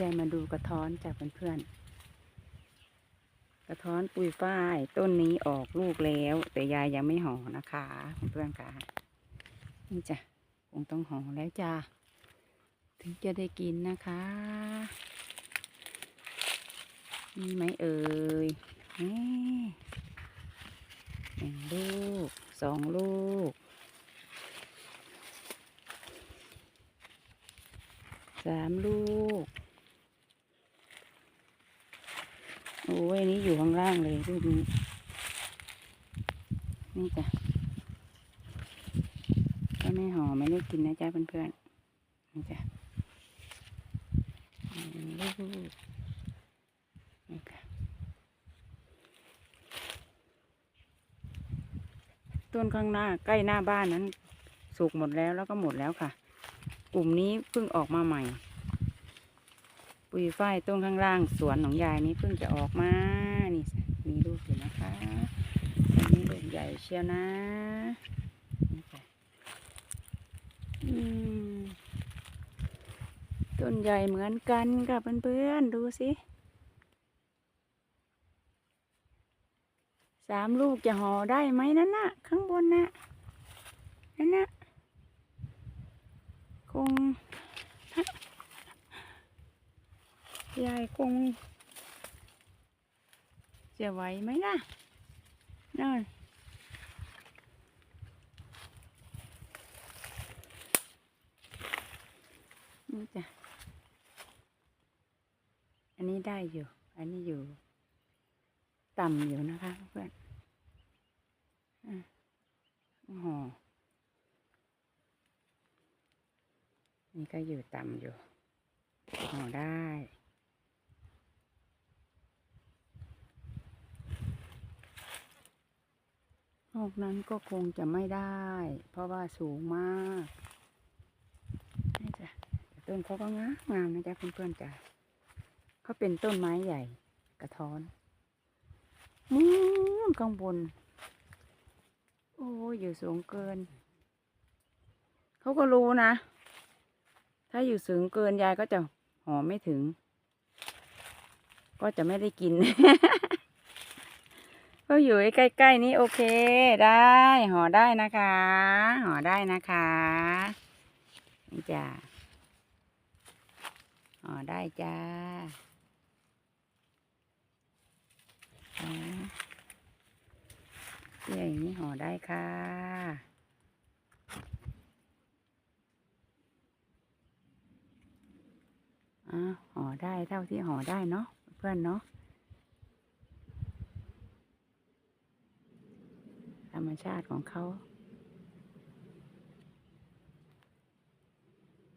ยายมาดูกระท้อนจากเพื่อนๆ กระท้อนปุยฝ้ายต้นนี้ออกลูกแล้ว แต่ยายยังไม่ห่อนะคะเพื่อนๆค่ะนี่จ้ะคงต้องห่อแล้วจ้าถึงจะได้กินนะคะมีไหมเอ่ยนี่หนึ่งลูกสองลูกสามลูก โอ้ยนนี้อยู่ข้างล่างเลยลูกนี้นี่จ้ะถ้าไม่ห่อไม่ได้กินนะจ๊ะเพื่อนๆนี่จ้ะหนึ่งลูกนี่ค่ะต้นข้างหน้าใกล้หน้าบ้านนั้นสุกหมดแล้วแล้วก็หมดแล้วค่ะ กลุ่มนี้เพิ่งออกมาใหม่ ปุยฝ้ายต้นข้างล่างสวนของยายนี้เพิ่งจะออกมา นี่มีลูกอยู่นะคะอันนี้ลูกใหญ่เชียวนะนี่ค่ะอืมต้นใหญ่เหมือนกันค่ะเพื่อนๆ ดูสิสามลูกจะห่อได้ไหมนั่นน่ะ ข้างบนน่ะ นั่นน่ะ คง ยาย คงจะไหวไหมล่ะนั่นนี่จ้ะ อันนี้ได้อยู่ อันนี้อยู่ ต่ำอยู่นะคะเพื่อนอะห่อนี่ก็อยู่ต่ำอยู่ห่อได้ อกนั้นก็คงจะไม่ได้ เพราะว่าสูงมากนี่จ้ะต้นเขาก็งามงามนะจ๊ะเพื่อนๆจ้ะเขาเป็นต้นไม้ใหญ่กระท้อนมูนข้างบน โอ้ยอยู่สูงเกิน เขาก็รู้นะ ถ้าอยู่สูงเกินยายก็จะหอมไม่ถึง ก็จะไม่ได้กิน ก็อยู่ใกล้ๆนี้โอเคได้ห่อได้นะคะห่อได้นะคะนี่จ้ะห่อได้จ้าอ่าเตี้ยอย่างนี้ห่อได้ค่ะอ่าห่อได้เท่าที่ห่อได้เนาะเพื่อนเนาะธรร มชาติของเขา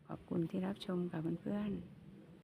ขอบคุณที่รับชมกับเพื่อนๆ